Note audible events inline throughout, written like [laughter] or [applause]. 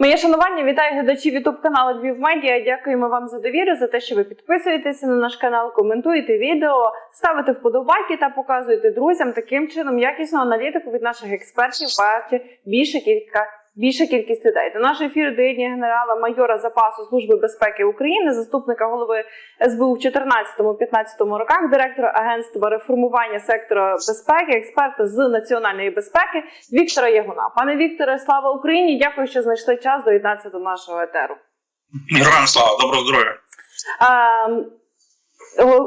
Моє шанування вітаю глядачів Ютуб каналу Львів Медіа. Дякуємо вам за довіру, за те, що ви підписуєтеся на наш канал, коментуєте відео, ставите вподобайки та показуєте друзям. Таким чином якісну аналітику від наших експертів бачить більше кілька. Більша кількість людей до нашого ефіру доєднання генерала майора запасу служби безпеки України, заступника голови СБУ в 14-15 роках, директора агентства реформування сектора безпеки, експерта з національної безпеки Віктора Ягуна. Пане Вікторе, слава Україні! Дякую, що знайшли час доєднатися до нашого етеру. Героям слава, доброго здоров'я.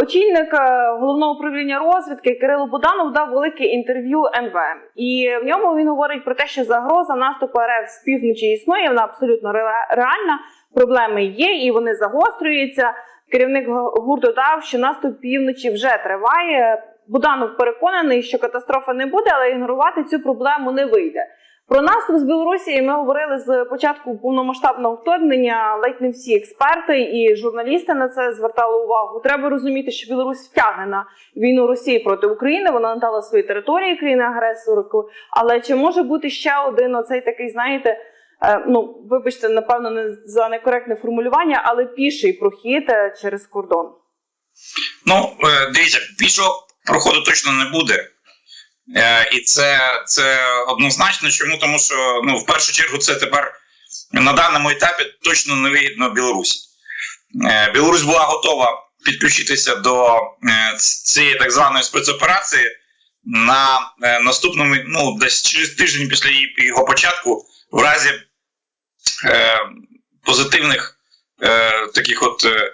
Очільник головного управління розвідки Кирило Буданов дав велике інтерв'ю НВ, і в ньому він говорить про те, що загроза наступу РФ з півночі існує. Вона абсолютно реальна. Проблеми є, і вони загострюються. Керівник ГУР додав, що наступ півночі вже триває. Буданов переконаний, що катастрофи не буде, але ігнорувати цю проблему не вийде. Про наступ з Білорусі ми говорили з початку повномасштабного вторгнення. Ледь не всі експерти і журналісти на це звертали увагу. Треба розуміти, що Білорусь втягне на війну Росії проти України. Вона надала свої території країни агресорку. Але чи може бути ще один оцей такий, знаєте, е, ну вибачте, напевно, не за некоректне формулювання, але піший прохід е, через кордон. Ну, е, дивіться, пішого проходу точно не буде. Е, І це, це однозначно. Чому? Тому що ну, в першу чергу це тепер на даному етапі точно не вигідно Білорусі. Е, Білорусь була готова підключитися до е, цієї так званої спецоперації на наступному, ну, десь через тиждень після його початку, в разі е, позитивних е, таких от. Е,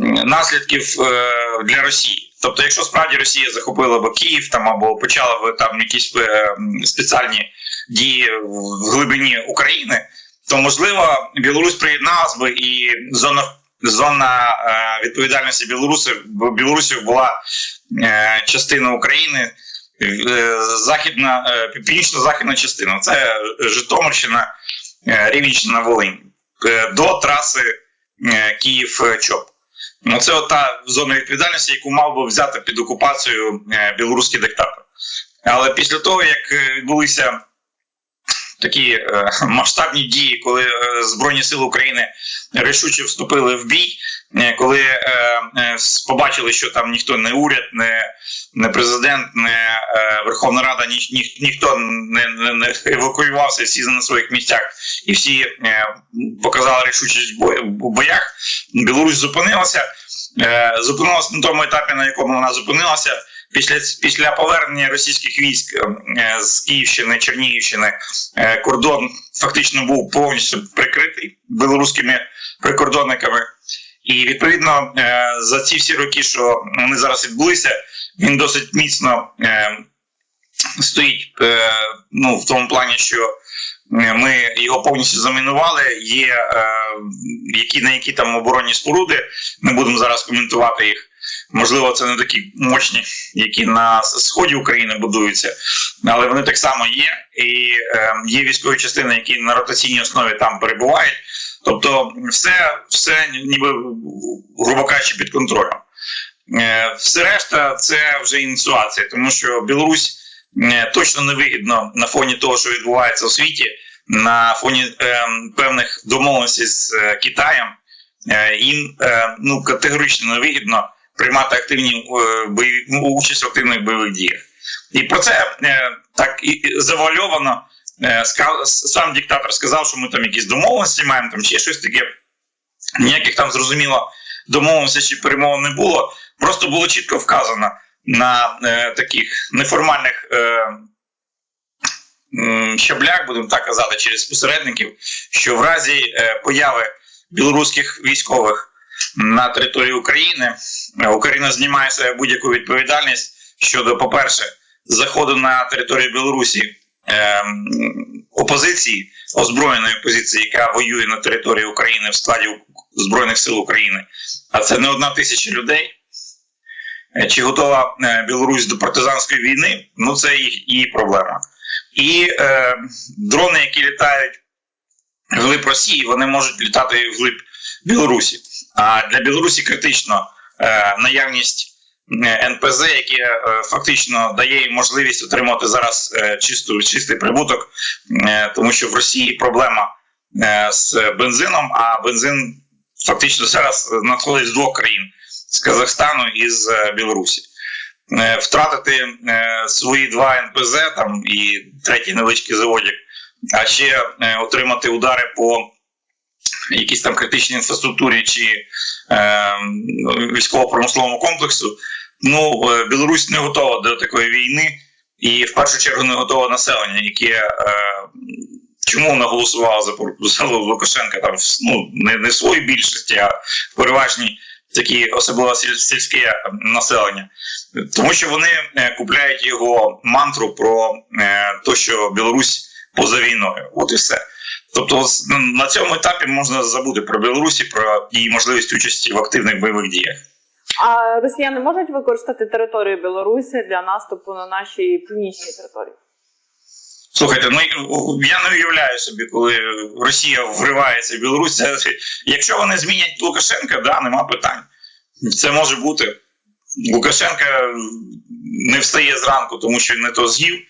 наслідків е, для Росії. Тобто, якщо справді Росія захопила б Київ там або почала б там якісь е, спеціальні дії в глибині України, то можливо Білорусь приєдналась би і зона зона е, відповідальності Білорусі Білорусі була е, частина України. Західна північно-західна частина це Житомирщина, Рівненщина, Волинь до траси Київ-Чоп. Ну, це та зона відповідальності, яку мав би взяти під окупацію е, білоруський диктатор. Але після того, як е, відбулися такі е, [laughs] масштабні дії, коли е, Збройні Сили України рішуче вступили в бій, е, коли е, е, побачили, що там ніхто не уряд, не, не президент, не е, Верховна Рада, ні, ні, ніхто не, не, не евакуювався, всі на своїх місцях, і всі е, показали рішучість в бо- в боях. Білорусь зупинилася. Е, зупинилася на тому етапі, на якому вона зупинилася. Після, після повернення російських військ е, з Київщини, Чернігівщини, е, кордон фактично був повністю прикритий білоруськими прикордонниками. І відповідно е, за ці всі роки, що вони зараз відбулися, він досить міцно стоїть ну, в тому плані, що ми його повністю замінували. Є які на які там оборонні споруди. Не будемо зараз коментувати їх. Можливо, це не такі мощні, які на сході України будуються, але вони так само є. І е, є військові частини, які на ротаційній основі там перебувають. Тобто, все, все ніби грубо кажучи, під контролем. Е, все решта це вже ініціація, тому що Білорусь е, точно не вигідно на фоні того, що відбувається у світі, на фоні е, певних домовленостей з е, Китаєм. Їм ну, категорично не вигідно приймати активні е, бойові участь в активних бойових діях. І про це е, так і завуальовано. Е, сам диктатор сказав, що ми там якісь домовленості маємо, там ще щось таке. Ніяких там зрозуміло домовленостей чи перемов не було. Просто було чітко вказано на е, таких неформальних е, щаблях, будемо так казати, через посередників, що в разі е, появи білоруських військових на території України Україна знімає себе будь-яку відповідальність щодо, по-перше, заходу на територію Білорусі е, опозиції, озброєної опозиції, яка воює на території України в складі Збройних сил України, а це не одна тисяча людей. Е, Чи готова е, Білорусь до партизанської війни? Ну це її проблема. І е, дрони, які літають вглиб Росії, вони можуть літати вглиб Білорусі. А для Білорусі критично е, наявність НПЗ, яке е, фактично дає їм можливість отримати зараз е, чисту, чистий прибуток, тому що в Росії проблема з бензином, а бензин фактично зараз надходить з двох країн: з Казахстану і з Білорусі. Втратити свої два НПЗ там і третій невеличкий заводик, а ще отримати удари по якійсь там критичній інфраструктурі чи е, військово-промисловому комплексу. Ну, е, Білорусь не готова до такої війни, і в першу чергу не готове населення, яке е, чому воно голосувало за, за Лукашенка там ну, не, не своїй більшості, а в переважній такі особливо сіль- сільське населення. Тому що вони е, купляють його мантру про е, те, що Білорусь поза війною. От і все. Тобто, на цьому етапі можна забути про Білорусі, про її можливість участі в активних бойових діях. А росіяни можуть використати територію Білорусі для наступу на наші північні території? Слухайте, ну я не уявляю собі, коли Росія вривається в Білорусь. Якщо вони змінять Лукашенка, да, нема питань. Це може бути. Лукашенка не встає зранку, тому що він не то з'їв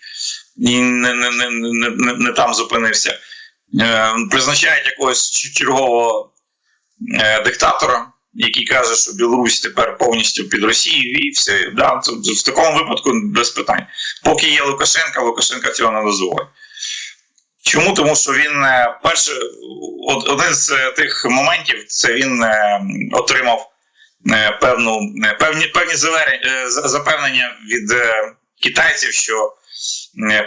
і не, не, не, не, не, не там зупинився. Е, призначають якогось чергового е, диктатора, який каже, що Білорусь тепер повністю під Росією, і все. Да, в такому випадку без питань. Поки є Лукашенка, Лукашенка цього не дозволить. Чому? Тому що він е, перше, один з тих моментів це він отримав певну, певні, певні запевнення від китайців, що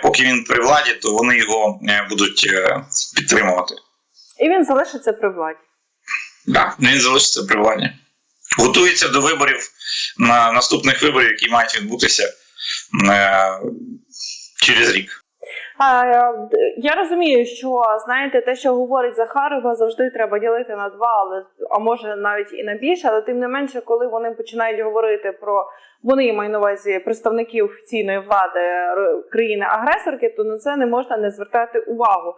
поки він при владі, то вони його е, будуть е, підтримувати. І він залишиться при владі. Да, він залишиться при владі. Готується до виборів на наступних виборів, які мають відбутися е, через рік. Е, я розумію, що знаєте, те, що говорить Захарова, завжди треба ділити на два, але а може навіть і на більше. Але тим не менше, коли вони починають говорити про вони я маю на увазі представників офіційної влади країни-агресорки, то на це не можна не звертати увагу.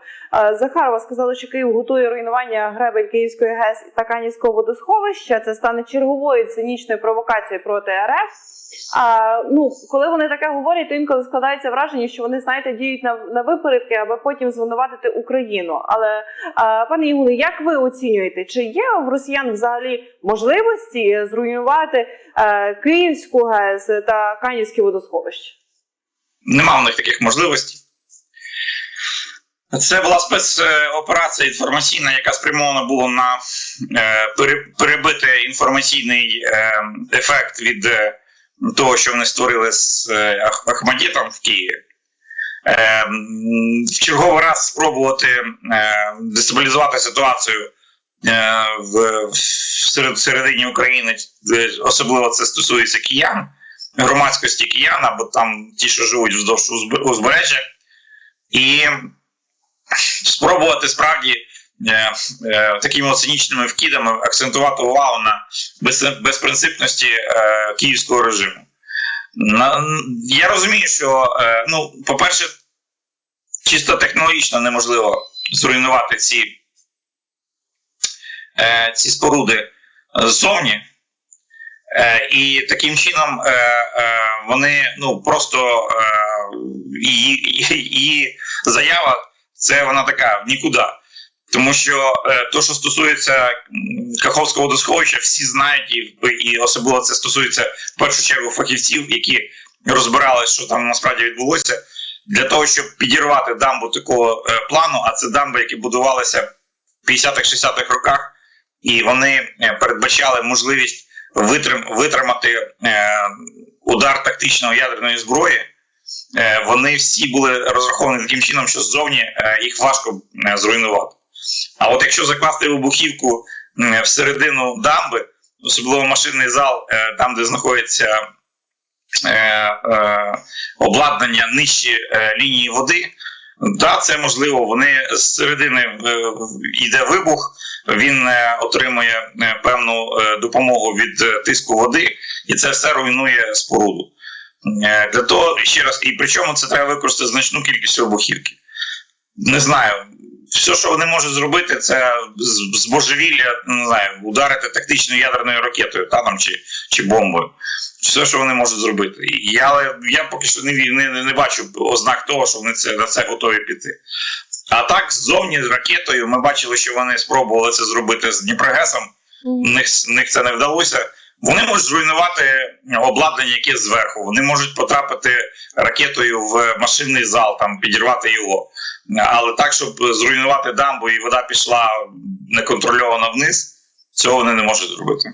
Е, Захарова сказала, що Київ готує руйнування гребель Київської ГЕС та Канівського водосховища. Це стане черговою цинічною провокацією проти РФ. А, ну, коли вони таке говорять, то інколи складається враження, що вони, знаєте, діють на, на випередки, аби потім звинуватити Україну. Але, а, пане Ігуне, як ви оцінюєте, чи є в росіян взагалі можливості зруйнувати е, Київську ГЕС та Канівське водосховище? Нема в них таких можливостей. Це була спецоперація інформаційна, яка спрямована була на е, перебити інформаційний е, ефект від е, того, що вони створили з Ахмадітом в Києві. В черговий раз спробувати дестабілізувати ситуацію в, в середині України, Е, особливо це стосується киян, громадськості киян, або там ті, що живуть вздовж узбережжя, і спробувати справді е, е, такими цинічними вкидами акцентувати увагу на без, безпринципності е, київського режиму. Я розумію, що, е, ну, по-перше, чисто технологічно неможливо зруйнувати ці, е, ці споруди ззовні. Е, і таким чином е, е, вони ну, просто е, її, її заява це вона така в нікуди. Тому що е, то, що стосується Каховського водосховища, всі знають, і, і особливо це стосується в першу чергу фахівців, які розбирали, що там насправді відбулося, для того, щоб підірвати дамбу такого е, плану, а це дамби, які будувалися в 50-60-х роках, і вони е, передбачали можливість витрим, витримати е, удар тактичної ядерної зброї. Е, вони всі були розраховані таким чином, що ззовні їх важко зруйнувати. А от якщо закласти вибухівку всередину дамби, особливо машинний зал, там, де знаходиться обладнання нижче лінії води, да, це можливо. Вони з середини е, йде вибух, він е, отримує е, певну допомогу від тиску води, і це все руйнує споруду. Для того ще раз, і причому це треба використати значну кількість вибухівки. Не знаю. Все, що вони можуть зробити, це з, божевілля, не знаю, ударити тактичною ядерною ракетою, та, там, чи, чи бомбою. Все, що вони можуть зробити. І я, я поки що не, не, не бачу ознак того, що вони це, на це готові піти. А так, ззовні з ракетою, ми бачили, що вони спробували це зробити з Дніпрогесом. У них, них це не вдалося. Вони можуть зруйнувати обладнання, яке зверху. Вони можуть потрапити ракетою в машинний зал, там підірвати його. Але так, щоб зруйнувати дамбу і вода пішла неконтрольовано вниз, цього вони не можуть зробити.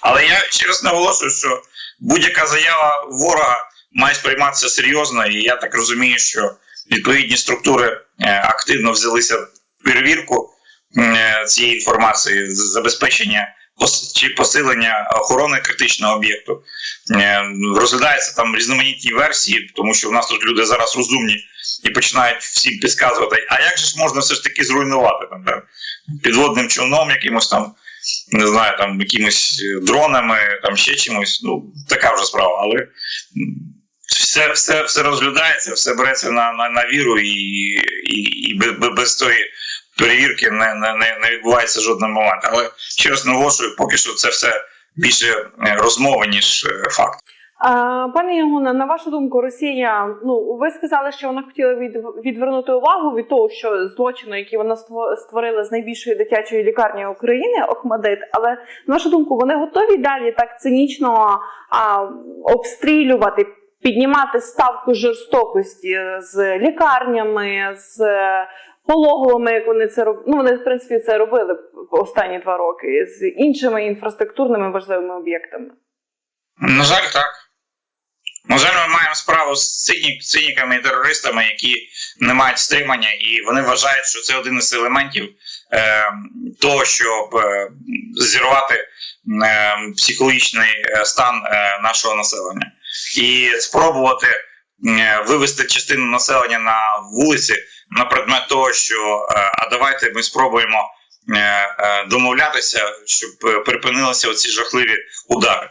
Але я ще раз наголошую, що будь-яка заява ворога має сприйматися серйозно, і я так розумію, що відповідні структури е, активно взялися в перевірку е, цієї інформації, забезпечення чи посилення охорони критичного об'єкту. Е, Розглядаються там різноманітні версії, тому що в нас тут люди зараз розумні і починають всім підказувати, а як же ж можна все ж таки зруйнувати там, підводним човном, якимось там, не знаю, там якимось е, дронами, там ще чимось. Ну, така вже справа, але все, все, все розглядається, все береться на, на, на віру, і, і, і без, тої перевірки не, не, не, відбувається жодного моменту. Але ще раз наголошую, поки що це все більше е, розмови, ніж е, факт. Пане Ягуна, на вашу думку, Росія, ну ви сказали, що вона хотіла від, відвернути увагу від того, що злочину, який вона створила з найбільшої дитячої лікарні України, Охмадит. Але на вашу думку, вони готові далі так цинічно а, обстрілювати, піднімати ставку жорстокості з лікарнями, з пологовими, як вони це роб... Ну, вони в принципі це робили останні два роки з іншими інфраструктурними важливими об'єктами. На жаль, так. На жаль, ми маємо справу з цині- циніками і терористами, які не мають стримання, і вони вважають, що це один із елементів е, того, щоб е, зірвати е, психологічний стан е, нашого населення. І спробувати е, вивести частину населення на вулиці на предмет того, що е, а давайте ми спробуємо е, е, домовлятися, щоб е, припинилися оці жахливі удари.